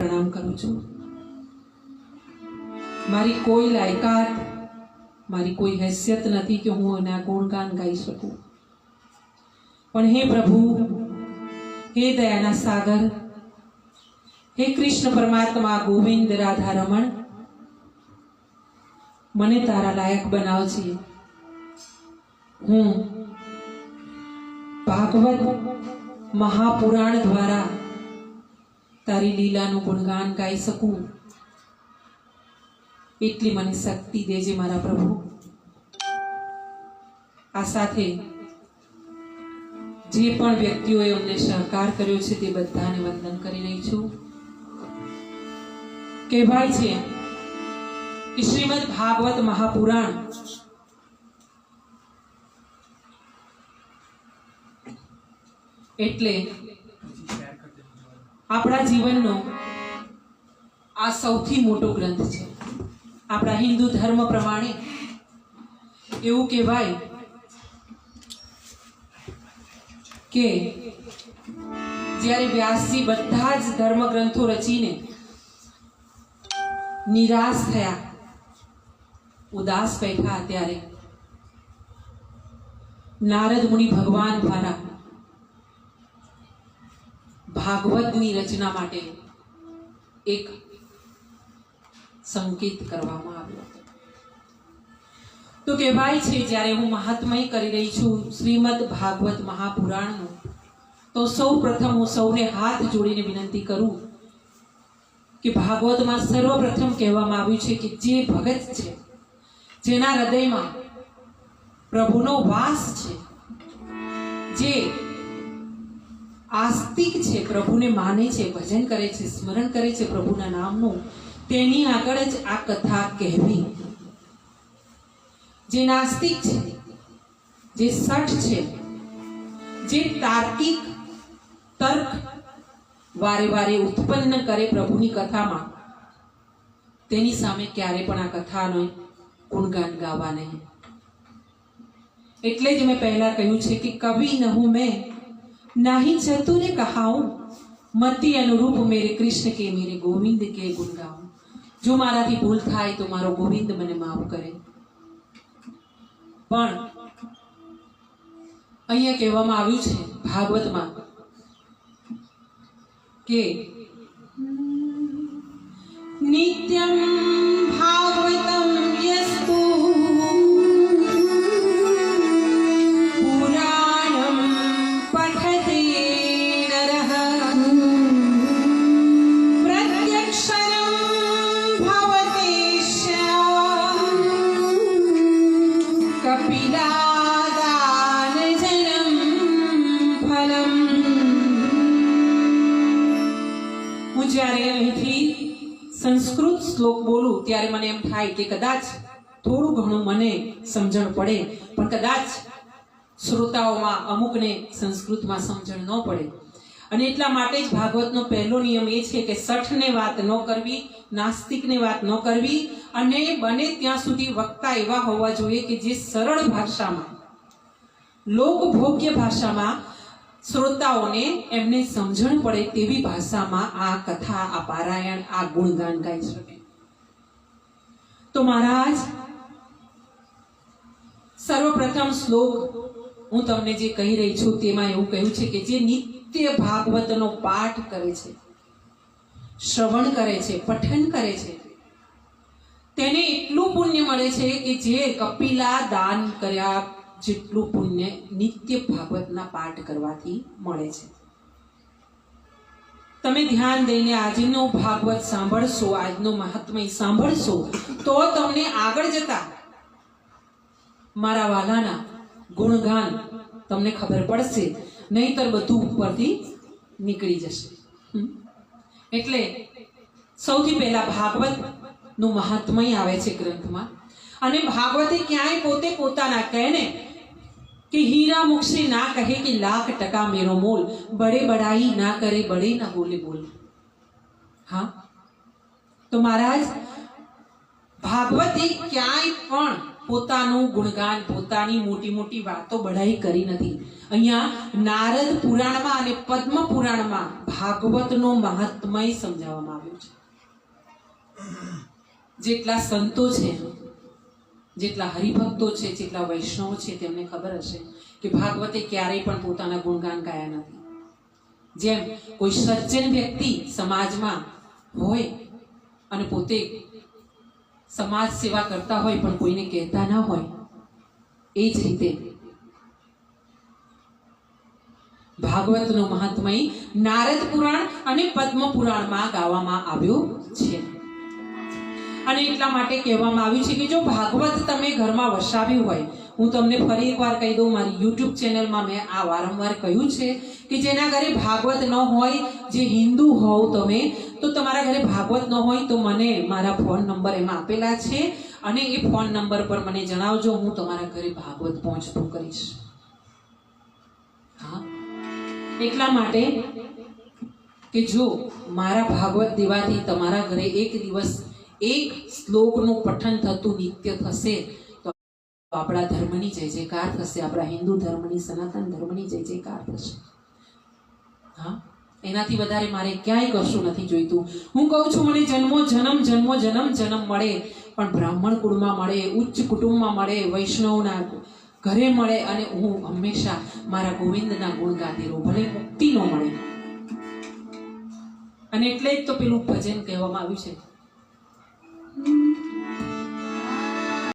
પ્રણામ કરું છું. મારી કોઈ લાયકાત મારી કોઈ હેસિયત નથી કે હું એના ગુણગાન ગાઈ શકું. પણ હે પ્રભુ, હે દયાના સાગર, હે કૃષ્ણ પરમાત્મા ગોવિંદ રાધા રમણ મને તારા લાયક બનાવજે હું ભાગવત મહાપુરાણ દ્વારા તારી લીલાનું ગુણગાન ગાઈ શકું? એટલી મને શક્તિ દેજે મારા પ્રભુ. આ સાથે જે પણ વ્યક્તિઓએ અમને સહકાર કર્યો છે તે બધાને વંદન કરી રહી છું. કહેવાય છે કે શ્રીમદ ભાગવત મહાપુરાણ એટલે આપણા જીવનનો આ સૌથી મોટો ગ્રંથ છે. આપણા હિન્દુ ધર્મ પ્રમાણે એવું કહેવાય કે જ્યારે વ્યાસજી બધા જ ધર્મ ગ્રંથો રચીને નિરાશ થયા, ઉદાસ બેઠા ત્યારે, નારદ મુનિ ભગવાન દ્વારા ભાગવતની રચના માટે એક સંકેત કરવામાં આવ્યો તો કહેવાય છે, જ્યારે હું મહાત્મય કરી રહી છું શ્રીમદ ભાગવત મહાપુરાણનું, તો સૌ પ્રથમ હું સૌને હાથ જોડીને વિનંતી કરું કે ભાગવતમાં સર્વપ્રથમ કહેવામાં આવ્યું છે કે જે ભગત છે, જેના હૃદયમાં પ્રભુનો વાસ છે, જે આસ્તિક છે, પ્રભુને માને છે, ભજન કરે છે, સ્મરણ કરે છે પ્રભુના નામનું, તેની આગળ જ આ કથા કહેવી. જે નાસ્તિક છે, જે સઠ છે, જે તાર્કિક તર્ક વારે વારે ઉત્પન્ન કરે પ્રભુની કથામાં, તેની સામે ક્યારે પણ આ કથાનો ગુણગાન ગાવા નહીં. એટલે જ મેં પહેલા કહ્યું છે કે કવિ નહું મેં नाही चतुर कहाऊं મતિ અનુરૂપ મેરે કૃષ્ણ કે મેરે ગોવિંદ કે ગુણ ગાઉં જો મારાથી ભૂલ થાય તો મારો ગોવિંદ મને માફ કરે પણ અહીંયા કહેવામાં આવ્યું છે ભાગવતમાં કે નિત્યમ હું જ્યારે અહીંથી સંસ્કૃત શ્લોક બોલું, ત્યારે મને એમ થાય કે કદાચ થોડું ઘણું મને સમજણ પડે, પણ કદાચ શ્રોતાઓમાં અમુકને સંસ્કૃતમાં સમજણ ન પડે. અને એટલા માટે જ ભાગવતનો પહેલો નિયમ એ છે કે સઠને વાત ન કરવી, નાસ્તિકને વાત ન કરવી અને બને ત્યાં સુધી વક્તા એવા હોવા જોઈએ કે જે સરળ ભાષામાં લોકભોગ્ય ભાષામાં શ્રોતાઓને એમને સમજણ પડે તેવી ભાષામાં આ કથા, આ પારાયણ, આ ગુણગાન ગાઈ શકે. તો મહારાજ, સર્વપ્રથમ શ્લોક હું તમને જે કહી રહી છું તેમાં એવું કહ્યું છે કે જે નિત્ય ભાગવતનો પાઠ કરે છે, શ્રવણ કરે છે, પઠન કરે છે, તેને એટલું પુણ્ય મળે છે કે જે કપિલા દાન કર્યા જેટલું પુણ્ય નિત્ય ભાગવતના પાઠ કરવાથી મળે છે. તમે ધ્યાન દઈને આજનો ભાગવત સાંભળશો, આજનો મહાત્મય સાંભળશો, તો તમને આગળ જતા મારા વાલાના ગુણગાન તમને ખબર પડશે, નહીતર બધું ઉપરથી નીકળી જશે. એટલે સૌથી પહેલા ભાગવતનું મહાત્મય આવે છે ગ્રંથમાં. અને ભાગવતે ક્યાંય પોતે પોતાના કહે ને કે હીરા મુક્ષે ના કહે કે લાખ ટકા મેરો મોલ, બડે બડાઈ ના કરે, બડે ના બોલે બોલ. હા? તો મહારાજ, ભાગવતે ક્યાંય પણ પોતાનું ગુણગાન, પોતાની મોટી મોટી વાતો બઢાઈ કરી નથી. અહીંયા નારદ પુરાણમાં અને પદ્મ પુરાણમાં ભાગવતનો મહાત્મય સમજાવવામાં આવ્યું છે. જેટલા સંતો છે, જેટલા હરિભક્તો છે, જેટલા વૈષ્ણવ છે, તેમને ખબર હશે કે ભાગવતે ક્યારેય પણ પોતાના ગુણગાન ગાયા નથી. જેમ કોઈ સજ્જન વ્યક્તિ સમાજમાં હોય અને પોતે સમાજ સેવા કરતા હોય પણ કોઈને કહેતા ના હોય, એ જ રીતે ભાગવતનો મહાત્મય નારદ પુરાણ અને પદ્મ પુરાણમાં ગાવામાં આવ્યો છે. અને એટલા માટે કહેવામાં આવ્યું છે કે જો ભાગવત તમે ઘરમાં વસાવ્યું હોય હું તમને ફરી એકવાર કહી દઉં, મારી યુટ્યુબ ચેનલમાં મેં આ વારંવાર કહ્યું છે કે જેના ઘરે ભાગવત ન હોય, જે હિન્દુ હોવ તમે, તો તમારા ઘરે ભાગવત ન હોય તો મને મારા ફોન નંબર એમાં આપેલા છે અને એ ફોન નંબર પર મને જણાવજો, હું તમારા ઘરે ભાગવત પહોંચતું કરીશ. હા? એટલા માટે કે જો મારા ભાગવત દેવાથી તમારા ઘરે એક દિવસ એક શ્લોકનું પઠન થતું, નિત્ય થશે આપણા ધર્મની જય જયકાર થશે, આપણા હિન્દુ ધર્મની, સનાતન ધર્મની જય જયકાર થશે. હા? એનાથી વધારે મારે ક્યાંય કશું નથી જોઈતું. હું કહું છું, મને જન્મો જન્મ જન્મો જન્મ જન્મ મળે. પણ બ્રાહ્મણ કુળમાં મળે, ઉચ્ચ કુટુંબમાં મળે, વૈષ્ણવના ઘરે મળે અને હું હંમેશા મારા ગોવિંદના ગુણ ગાતી રહું. ભલે મુક્તિ ન મળે. અને એટલે જ તો પેલું ભજન કહેવામાં આવ્યું છે.